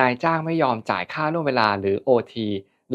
นายจ้างไม่ยอมจ่ายค่าล่วงเวลาหรือ OT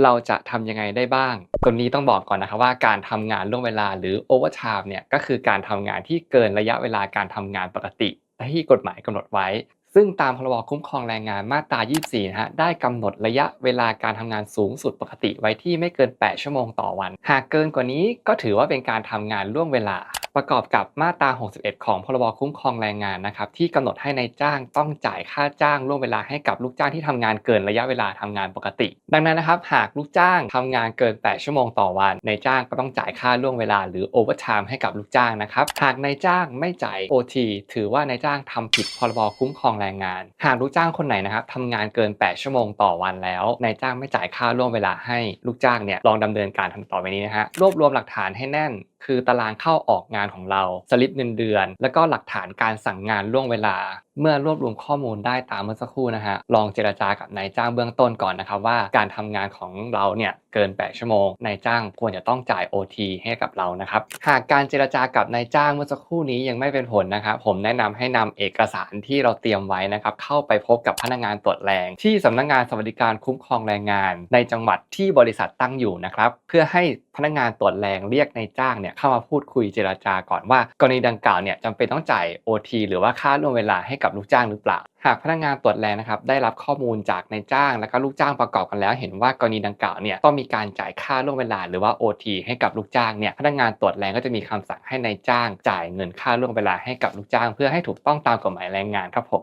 เราจะทำยังไงได้บ้าง ตรงนี้ต้องบอกก่อนนะครับว่าการทำงานล่วงเวลาหรือ overtime เนี่ยก็คือการทำงานที่เกินระยะเวลาการทำงานปกติที่กฎหมายกำหนดไว้ ซึ่งตามพรบคุ้มครองแรงงานมาตรา 24 นะฮะได้กำหนดระยะเวลาการทำงานสูงสุดปกติไว้ที่ไม่เกิน 8 ชั่วโมงต่อวัน หากเกินกว่านี้ก็ถือว่าเป็นการทำงานล่วงเวลา ประกอบกับมาตรา 61 ของพรบคุ้มครองแรงงานนะครับที่กำหนดให้ในายจ้างต้องจ่ายค่าจ้างล่วงเวลาให้กับลูกจ้างที่ทำงานเกินระยะเวลาทำงานปกติ ดังนั้นนะครับหากลูกจ้างทำงานเกิน 8 ชั่วโมงต่อวันนายจ้างก็ต้องจ่ายค่าล่วงเวลาหรือ overtime ให้กับลูกจ้างนะครับหากนายจ้างไม่จ่าย OT ถือว่านายจ้างทำผิดพรบคุ้มครองแรงงาน หากลูกจ้างคนไหนนะครับทำงานเกิน 8 ชั่วโมงต่อวันแล้วนายจ้างไม่จ่ายค่าล่วงเวลาให้ลูกจ้างเนี่ยลองดำเนินการทำต่อไปนี้นะฮะรวบรวมหลักฐานให้แน่นคือตารางเข้าออกงานของเราสลิปเงินเดือน แล้วก็หลักฐานการสั่งงานล่วงเวลา เมื่อรวบรวมข้อมูลได้ตามเมื่อสักครู่นะฮะลองเจรจากับนายจ้างเบื้องต้นก่อนนะครับว่าการทำงานของเราเนี่ยเกิน 8 ชั่วโมงนายจ้างควรจะต้องจ่าย OT ให้กับเรานะครับหากการเจรจากับนายจ้างเมื่อสักครู่นี้ยังไม่เป็นผลนะครับผมแนะนำให้นำเอกสารที่เราเตรียมไว้นะครับเข้าไปพบกับพนักงานตรวจแรง ที่สำนักงานสวัสดิการคุ้มครองแรงงาน ในจังหวัดที่บริษัทตั้งอยู่นะครับเพื่อให้ พนักงานตรวจแรงเรียกนายจ้างเนี่ยเข้ามาพูดคุยเจรจาก่อนว่ากรณีดังกล่าวเนี่ยจำเป็นต้องจ่าย OT หรือว่าค่าล่วงเวลาให้กับลูกจ้างหรือเปล่า หากพนักงานตรวจแรงนะครับได้รับข้อมูลจากนายจ้าง และก็ลูกจ้างประกอบกันแล้ว เห็นว่ากรณีดังกล่าวเนี่ยต้องมีการจ่ายค่าล่วงเวลาหรือว่า OT ให้กับลูกจ้างเนี่ยพนักงานตรวจแรงก็จะมีคำสั่งให้นายจ้าง จ่ายเงินค่าล่วงเวลาให้กับลูกจ้าง เพื่อให้ถูกต้องตามกฎหมายแรงงานครับผม